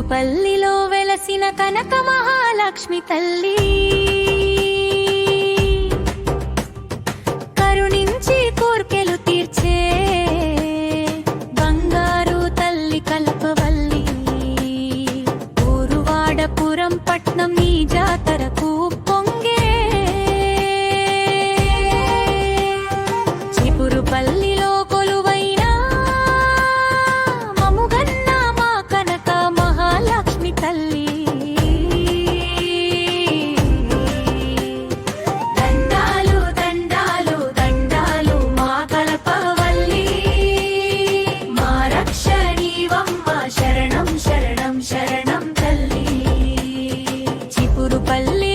పల్లిలో వెలసిన కనక మహాలక్ష్మి తల్లి. తూరుపల్లి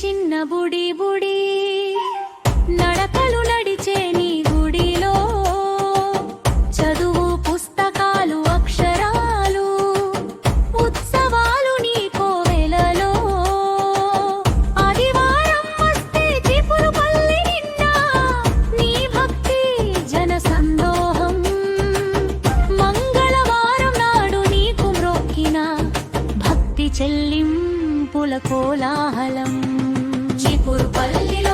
చిన్న బుడి బుడి నడకలు నడిచే నీ గుడిలో చదువు పుస్తకాలు అక్షరాలు ఉత్సవాలు నీ కోవెలలో ఆదివారం వస్తే చిపురు పల్లి నిండా నీ భక్తి జన సందోహం. మంగళవారం నాడు నీకు మ్రోక్కిన భక్తి చెల్లింపుల కోలాహలం. ஒரு பள்ளி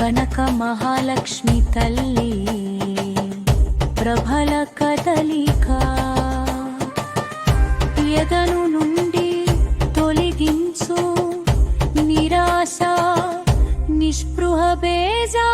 కనక మహాలక్ష్మి తల్లి ప్రభల కదలిక. ఎదను నుండి తొలగించు నిరాశ నిస్పృహ బేజా